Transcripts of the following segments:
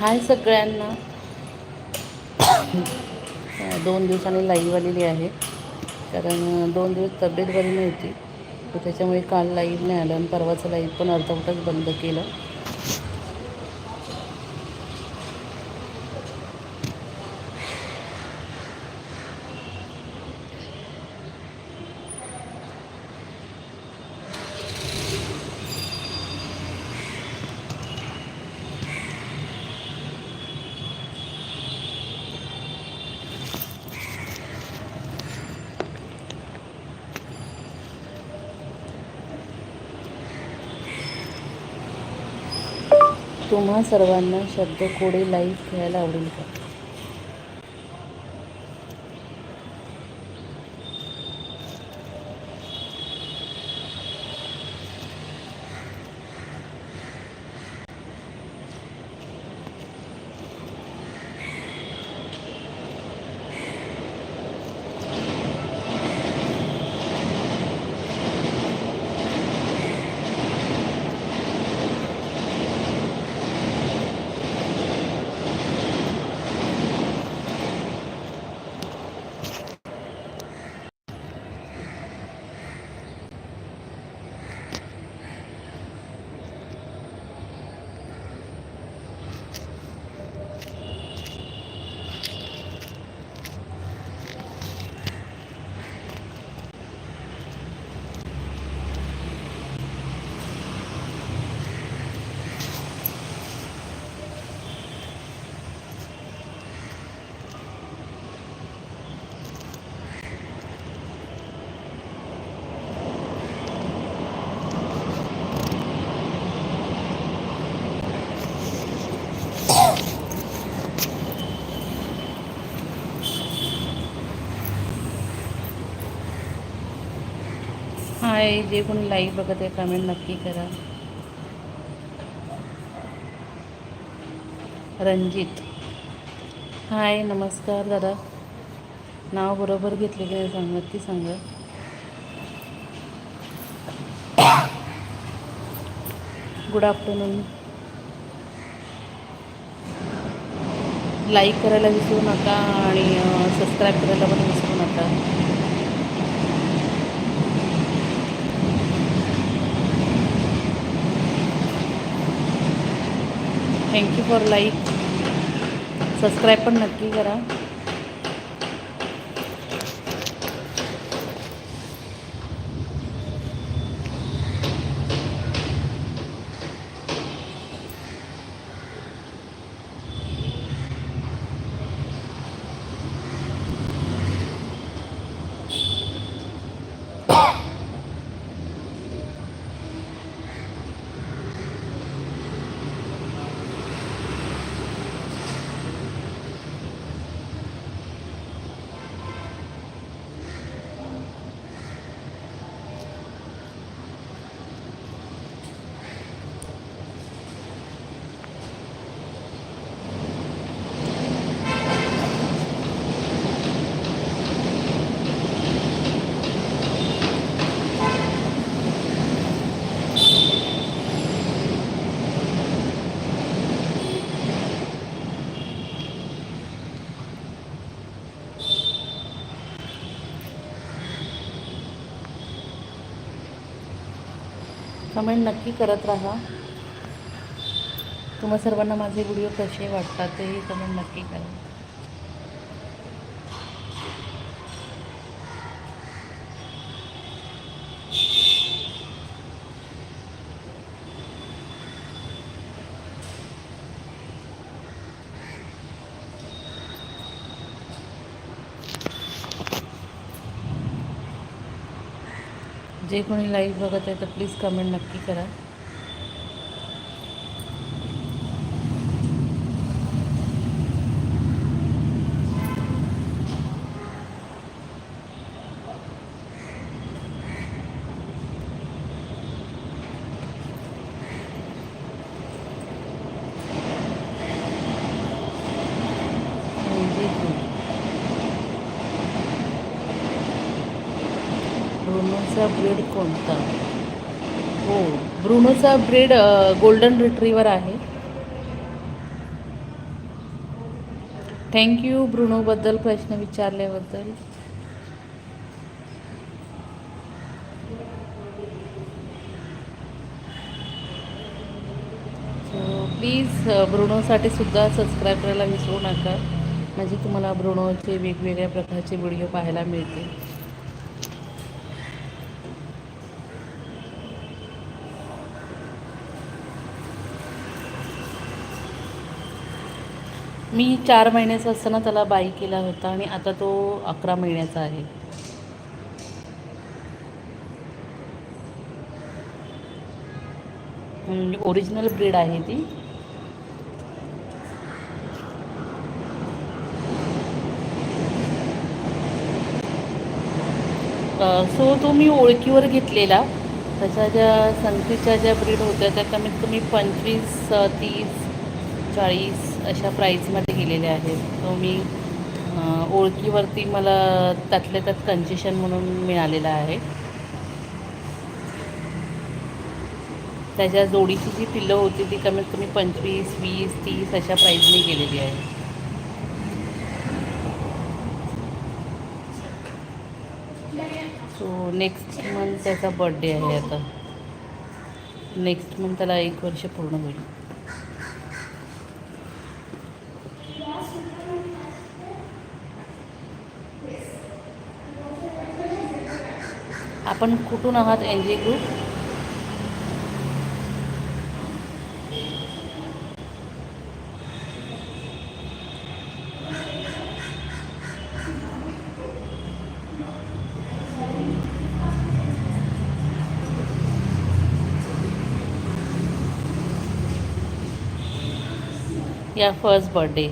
हाय सगळ्यांना. दोन दिवसांनी लाईव्ह आलेली आहे. कारण दोन दिवस तब्येत बरी नव्हती. तर त्याच्यामुळे काल लाईव्ह नाही आलं आणि परवाचं लाईव्ह पण अर्धवटच बंद केलं. तुम्हा सर्वांना शब्दकोडे लाईव्ह खेळायला आवडेल का? हाय जे कोणी लाईव्ह बघत आहे कमेंट नक्की करा. रणजित. हाय नमस्कार दादा. नाव बरोबर घेतले की नाही सांगा ती सांगा. गुड आफ्टरनून लाईक करायला विसरू नका आणि सबस्क्राईब करायला पण विसरू नका. थँक्यू फॉर लाईक सबस्क्राईब पण नक्की करा. कमेंट नक्की करत राहा. तुम्हा सर्वांना माझे व्हिडिओ कसे वाटतात तेही कमेंट नक्की करा. जे कोणी लाईव्ह बघत आहे तर प्लीज कमेंट नक्की करा रणजित ब्रुनोचा ब्रीड कोणता? हो ब्रुनोचा ब्रीड गोल्डन रिट्रीवर आहे. थँक्यू ब्रुनोबद्दल प्रश्न विचारल्याबद्दल. प्लीज ब्रुनोसाठी सुद्धा सबस्क्राईब करायला विसरू नका. म्हणजे तुम्हाला ब्रुनोचे वेगवेगळ्या प्रकारचे व्हिडिओ पाहायला मिळतील. मी चार महिन्याचा असताना त्याला बाई केला होता आणि आता तो अकरा महिन्याचा आहे. म्हणजे ओरिजिनल ब्रीड आहे ती. सो तो मी ओळखीवर घेतलेला. त्याच्या ज्या संख्येच्या ज्या ब्रीड होत्या त्या कमीत कमी पंचवीस तीस चाळीस अशा प्राईजमध्ये गेलेल्या आहेत. तो मी ओळखीवरती मला त्यातल्या त्यात कन्सेशन म्हणून मिळालेला आहे. त्याच्या जोडीची जी पिल्लं होती ती कमीत कमी पंचवीस वीस तीस अशा प्राईजने गेलेली आहे. सो नेक्स्ट मंथ त्याचा बड्डे आहे आता. नेक्स्ट मंथ त्याला एक वर्ष पूर्ण होईल. आपण कुठून आहात एन जी ग्रुप या फर्स्ट बर्थडे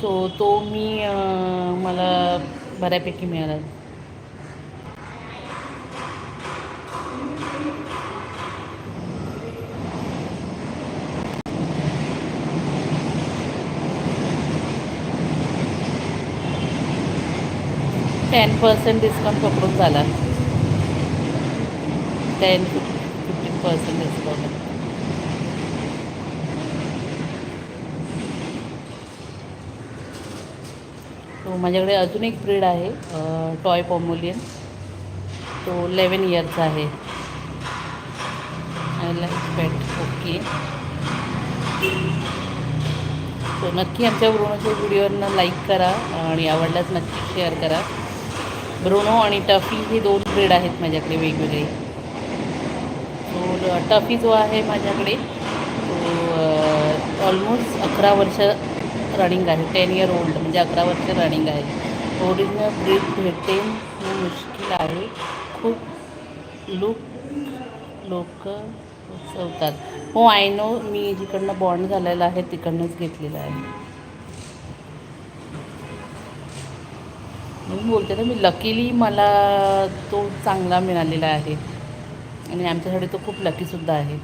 सो तो मी मला बऱ्यापैकी मिळाला. टेन पर्सेंट डिस्काउंट पकडून झाला. टेन फिफ्टीन पर्सेंट डिस्काउंट तो माझ्याकडे अजून एक ब्रीड आहे टॉय पॉमोलियन. तो लेवन इयरचा आहे. I like pet okay so नक्की आमच्या ब्रोनोच्या व्हिडिओना लाईक करा आणि आवडल्यास नक्की शेअर करा. ब्रोनो आणि टफी हे दोन ब्रीड आहेत माझ्याकडे वेगवेगळे. सो टफी जो आहे माझ्याकडे तो ऑलमोस्ट अकरा वर्ष रनिंग आहे. टेन इयर ओल्ड म्हणजे अकरा वर्ष रनिंग आहे. ओरिजिनल ब्रीड भेटते हे मुश्किल आहे. खूप लुक लोक चवतात हो आय नो मी जिकडनं बॉन्ड झालेला आहे तिकडनंच घेतलेला आहे. मी बोलते ना मी लकीली मला तो चांगला मिळालेला आहे. आणि आमच्यासाठी तो खूप लकीसुद्धा आहे.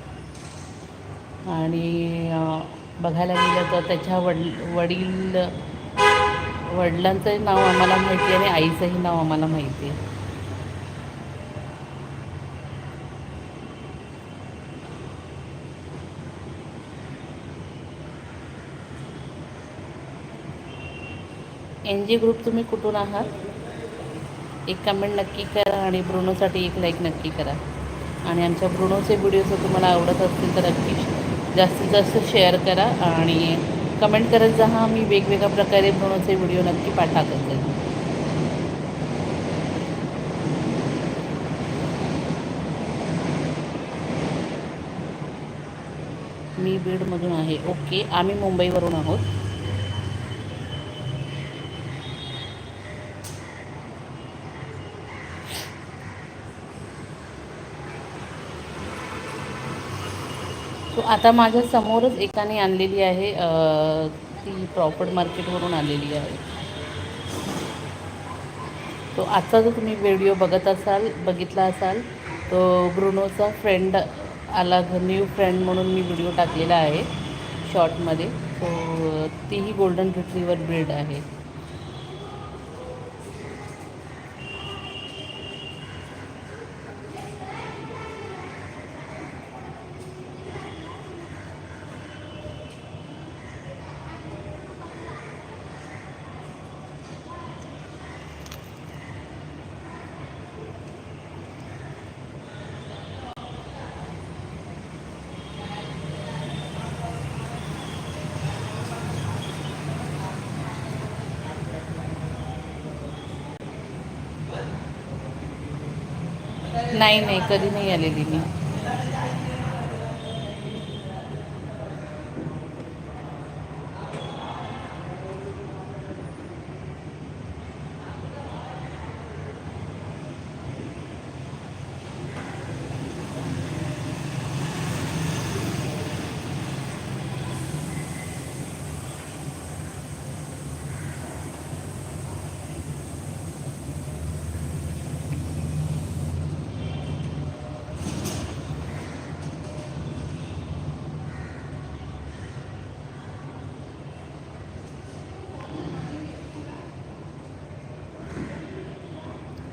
आणि बघायला गेलं तर त्याच्या वडील वडील वडिलांचंही नाव आम्हाला माहिती आहे आणि आईचंही नाव आम्हाला माहिती आहे. एन जी ग्रुप तुम्ही कुठून आहात? एक कमेंट नक्की करा आणि ब्रुनोसाठी एक लाईक नक्की करा. आणि आमच्या ब्रुनोचे व्हिडिओ जर तुम्हाला आवडत असतील तर नक्की जास्तीत जास्त शेअर करा आणि कमेंट करत जा मी वेगवेगळ्या प्रकारे बनवचे व्हिडिओ नक्की पाठवत. असेल मी बीडमधून आहे. ओके आम्ही मुंबईवरून आहोत. सो आता माझ्या समोरच एकाने आणलेली आहे ती प्रॉपर्ट मार्केटवरून आलेली आहे. तो आजचा जो तुम्ही व्हिडिओ बघत असाल बघितला असाल तो ब्रुनोचा फ्रेंड आला न्यू फ्रेंड म्हणून मी व्हिडिओ टाकलेला आहे शॉर्टमध्ये सो तीही गोल्डन रिट्रीवर ब्रीड आहे. नाही नाही कधी नाही आलेली मी.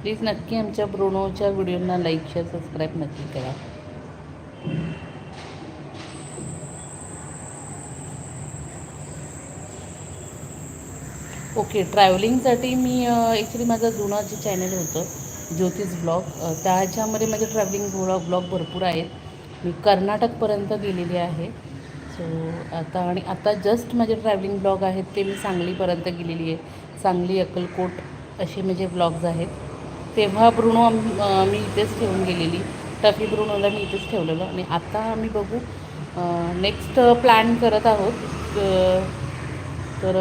प्लीज नक्की आमच्या ब्रोनोच्या व्हिडिओना लाईक शेअर सबस्क्राईब नक्की करा. ओके ट्रॅव्हलिंगसाठी मी ॲक्च्युली माझं जुनं जे चॅनल होतं ज्योतिष ब्लॉग त्याच्यामध्ये माझे ट्रॅव्हलिंग ब्लॉग ब्लॉग भरपूर आहेत. मी कर्नाटकपर्यंत गेलेली आहे. सो आता आणि आता जस्ट माझे ट्रॅव्हलिंग ब्लॉग आहेत ते मी सांगलीपर्यंत गेलेली आहे. सांगली अक्कलकोट असे माझे ब्लॉग्स आहेत. तेव्हा ब्रुणो मी इथेच ठेवून गेलेली. टफी ब्रुणोला मी इथेच ठेवलेलं. आणि आता आम्ही बघू नेक्स्ट प्लॅन करत आहोत. तर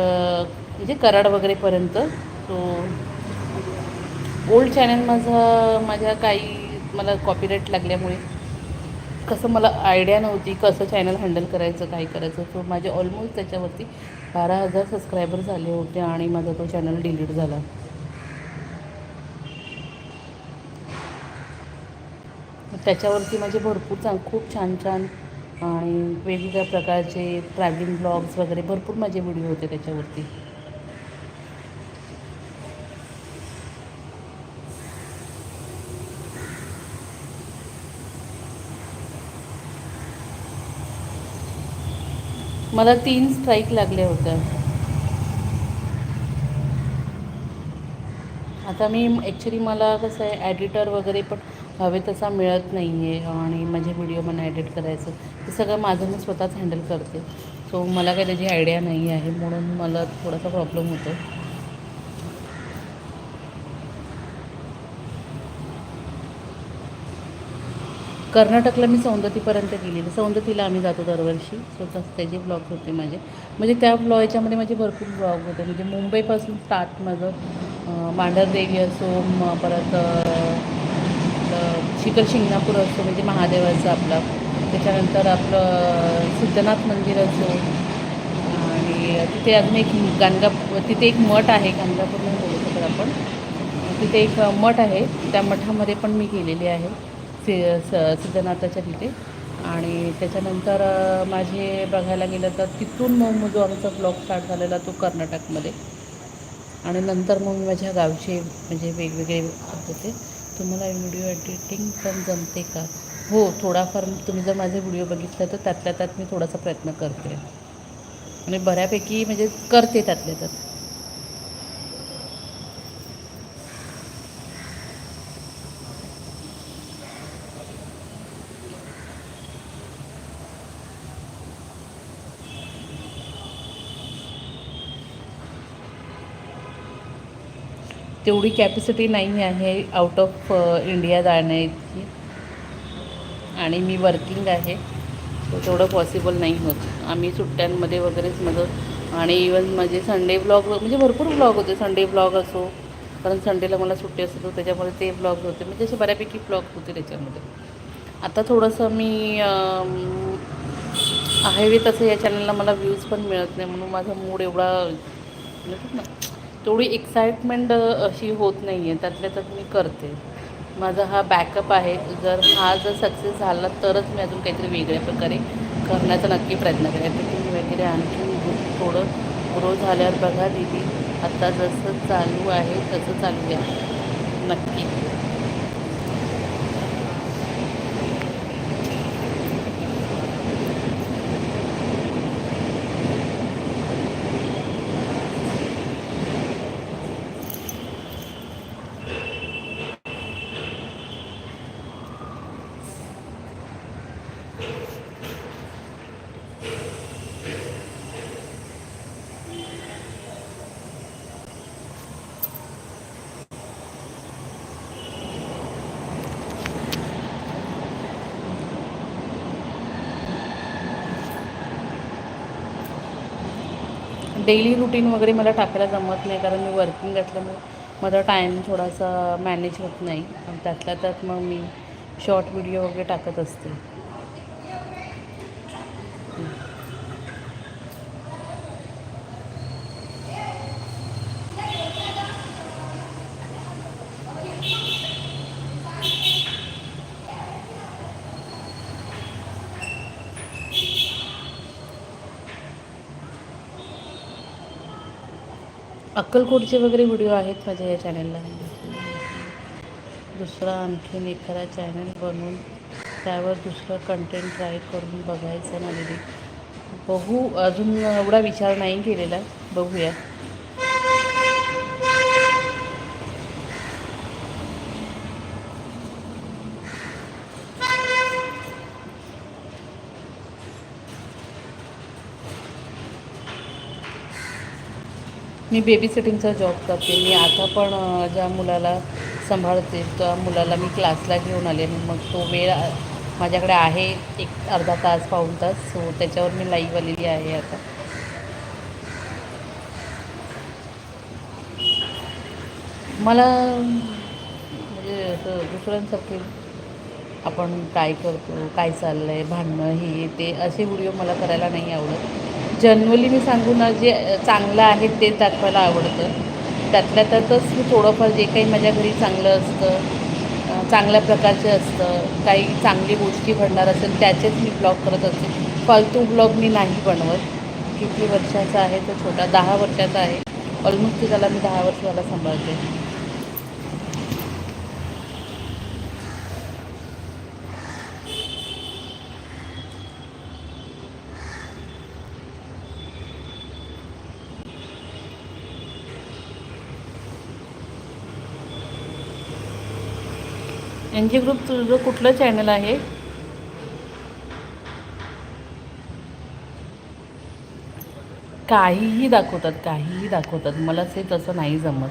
म्हणजे कराड वगैरेपर्यंत तो ओल्ड चॅनल माझं माझ्या काही मला कॉपीराईट लागल्यामुळे कसं मला आयडिया नव्हती कसं चॅनल हँडल करायचं काय करायचं. सो माझे ऑलमोस्ट त्याच्यावरती बारा हजार सबस्क्रायबर झाले होते आणि माझा तो चॅनल डिलीट झाला. त्याच्यावरती माझे भरपूर चांग खूप छान छान आणि वेगवेगळ्या प्रकारचे ट्रॅव्हलिंग ब्लॉग्स वगैरे भरपूर माझे व्हिडिओ होते त्याच्यावरती. मला तीन स्ट्राईक लागल्या होत्या. आता मी ॲक्च्युली मला कसं आहे ॲडिटर वगैरे पण हवे तसा मिळत नाही आहे आणि माझे व्हिडिओ मला एडिट करायचं ते सगळं माझं मी स्वतःच हँडल करते. सो मला काही त्याची आयडिया नाही आहे म्हणून मला थोडासा प्रॉब्लेम होतो कर्नाटकला मी सौंदतीपर्यंत गेलेली. सौंदतीला आम्ही जातो दरवर्षी. सो तस त्याचे ब्लॉग होते माझे. म्हणजे त्या ब्लॉग याच्यामध्ये माझे भरपूर ब्लॉग होते. म्हणजे मुंबईपासून स्टार्ट माझं मांढरदेवी असो परत शिखर शिंगणापूर असतो म्हणजे महादेवाचं आपलं. त्याच्यानंतर आपलं सिद्धनाथ मंदिर असो. आणि तिथे अजून एक गाणगा तिथे एक मठ आहे गाणगापूर नाही बोलू शकत आपण. तिथे एक मठ आहे त्या मठामध्ये पण मी गेलेली आहे सि स सिद्धनाथाच्या तिथे. आणि त्याच्यानंतर माझे बघायला गेलं तर तिथून मग जो आमचा ब्लॉग स्टार्ट झालेला तो कर्नाटकमध्ये. आणि नंतर मग मी माझ्या गावचे म्हणजे वेगवेगळे होते तुम्हाला व्हिडिओ एडिटिंग पण जमते का? हो थोडाफार तुम्ही जर माझे व्हिडिओ बघितला तर त्यातल्या त्यात मी थोडासा प्रयत्न करते. आणि बऱ्यापैकी म्हणजे करते त्यातल्या त्यात. तेवढी कॅपॅसिटी नाही आहे आउट ऑफ इंडिया जाण्याची. आणि मी वर्किंग आहे. तेवढं पॉसिबल नाही होत. आम्ही सुट्ट्यांमध्ये वगैरेच माझं आणि इवन माझे संडे ब्लॉग म्हणजे भरपूर ब्लॉग होते. संडे ब्लॉग असो कारण संडेला मला सुट्टी असतो तर त्याच्यामुळे ते ब्लॉग होते. म्हणजे असे बऱ्यापैकी ब्लॉग होते त्याच्यामध्ये. आता थोडंसं मी अम, आहे तसं या चॅनलला मला व्ह्यूज पण मिळत नाही. म्हणून माझा मूड एवढा ना तेवढी एक्साइटमेंट अशी होत नाही आहे त्यातल्या त्यात मी करते. माझा हा बॅकअप आहे. जर हा जर सक्सेस झाला तरच मी अजून काहीतरी वेगळ्या प्रकारे करण्याचा नक्की प्रयत्न करेन. एडिटिंग वगैरे आणखी थोडं ग्रो झाल्यावर बघा दीदी. आता जसं चालू आहे तसं चालू आहे. नक्की. डेली रुटीन वगैरे मला टाकायला जमत नाही कारण मी वर्किंग असल्यामुळे माझा टाईम थोडासा मॅनेज होत नाही. त्यातल्या त्यात मग मी शॉर्ट व्हिडिओ वगैरे टाकत असते. अक्कलकोटचे वगैरे व्हिडिओ आहेत माझ्या या चॅनलला दुसरा आणखीन एखादा चॅनल बनवून त्यावर दुसरं कंटेंट ट्राय करून बघायचं ना दिदी. बघू अजून एवढा विचार नाही केलेला. बघूया. मी बेबी सिटिंगचा जॉब करते. मी आता पण ज्या मुलाला सांभाळते त्या मुलाला मी क्लासला घेऊन आले. मग तो वेळ माझ्याकडे आहे एक अर्धा तास पाऊण तास. सो त्याच्यावर मी लाईव्ह आलेली आहे आता. मला म्हणजे असं दुसऱ्यांसारखे आपण काय करतो काय चाललं आहे भांडणं हे ते असे व्हिडिओ मला करायला नाही आवडत. जनरली मी सांगू ना जे चांगलं आहे ते दाखवायला आवडतं. त्यातल्या त्यातच मी थोडंफार जे काही माझ्या घरी चांगलं असतं चांगल्या प्रकारचे असतं काही चांगली गोष्टी घडणार असेल त्याचेच मी ब्लॉग करत असते. फालतू ब्लॉग मी नाही बनवत. किती वर्षाचा आहे तो छोटा दहा वर्षाचा आहे. ऑलमोस्ट त्याला मी दहा वर्ष झाला सांभाळते. एन जी ग्रुप तुझं कुठलं चॅनल आहे? काहीही दाखवतात काहीही दाखवतात. मला ते तसं नाही जमत.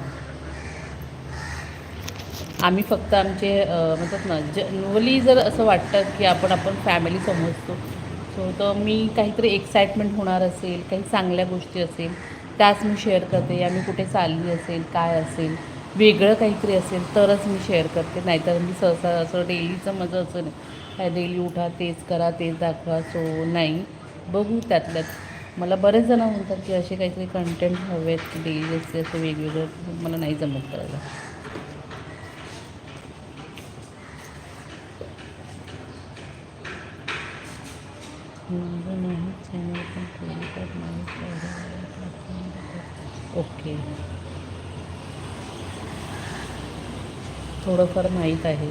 आम्ही फक्त आमचे म्हणतात ना जनरली जर असं वाटतं की आपण आपण फॅमिली समजतो सो तर मी काहीतरी एक्साइटमेंट होणार असेल काही चांगल्या गोष्टी असेल त्याच मी शेअर करते आम्ही कुठे चालली असेल काय असेल. वेगळं काहीतरी असेल तरच मी शेअर करते. नाहीतर मी सहसा असं डेलीचं माझं असं नाही. काय डेली उठा तेच करा तेच दाखवा सो नाही. बघू त्यातल्यात. मला बरेच जण म्हणतात की असे काहीतरी कंटेंट हवे आहेत की डेली असे असं वेगवेगळं. मला नाही जमत करायला. ओके थोडंफार माहीत आहे.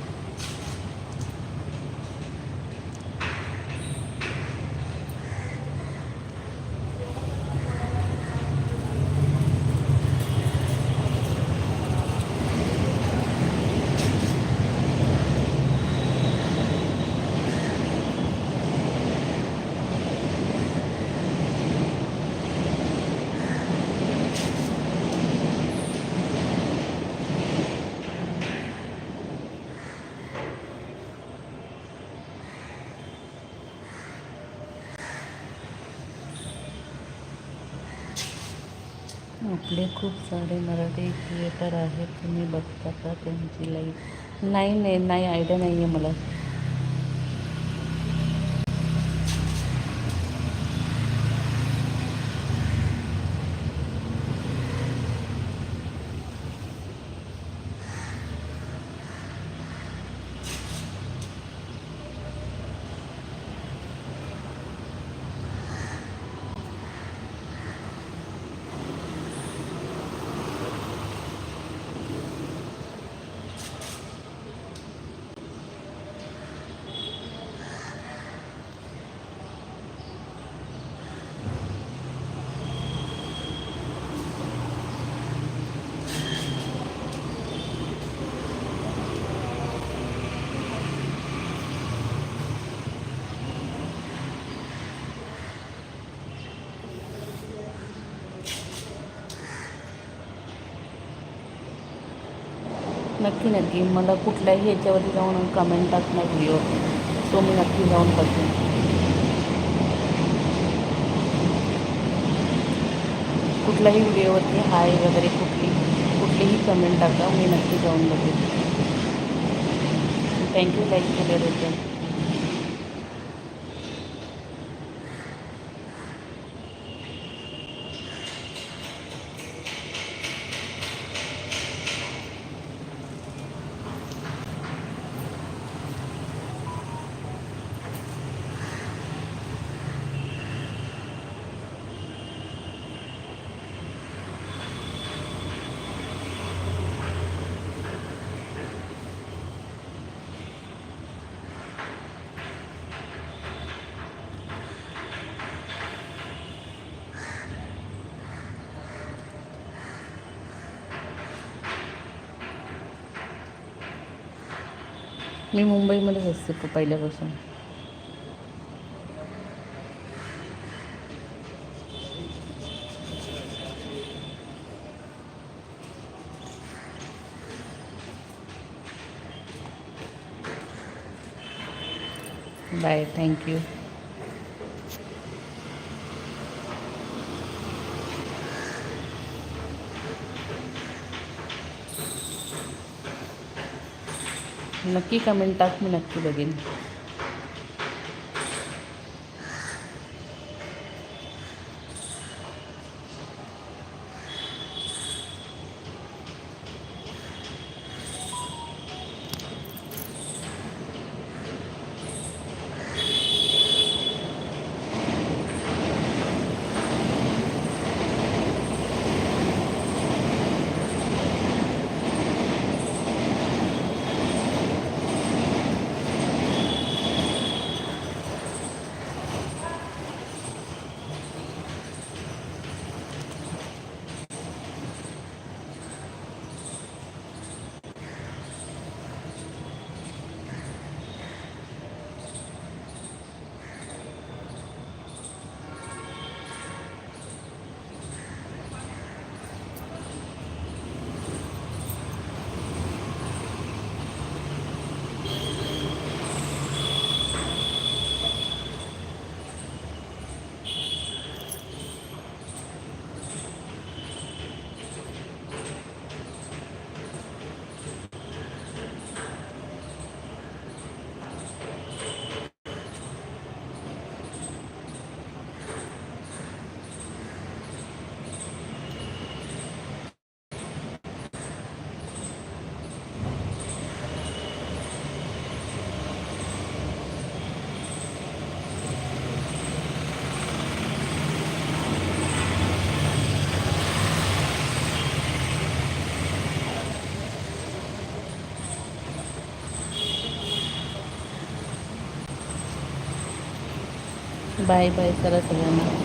आपले खूप सारे मराठी क्रिएटर आहेत तुम्ही बघता का त्यांची लाईफ नाही नाही नाही आयडिया नाही आहे मला. नक्की नक्की. मला कुठल्याही याच्यावरती जाऊन कमेंट टाकणार व्हिडिओ सो मी नक्की जाऊन करते कुठल्याही व्हिडिओवरती हाय वगैरे कुठली कुठलीही कमेंट टाका. मी नक्की जाऊन बघेन थँक्यू लाईक केल्याबद्दल मी मुंबईमध्येच असते पहिल्यापासून. बाय थँक्यू नक्की कमेंट टाक मी नक्की बघेन. बाय बाय करा सगळ्यांना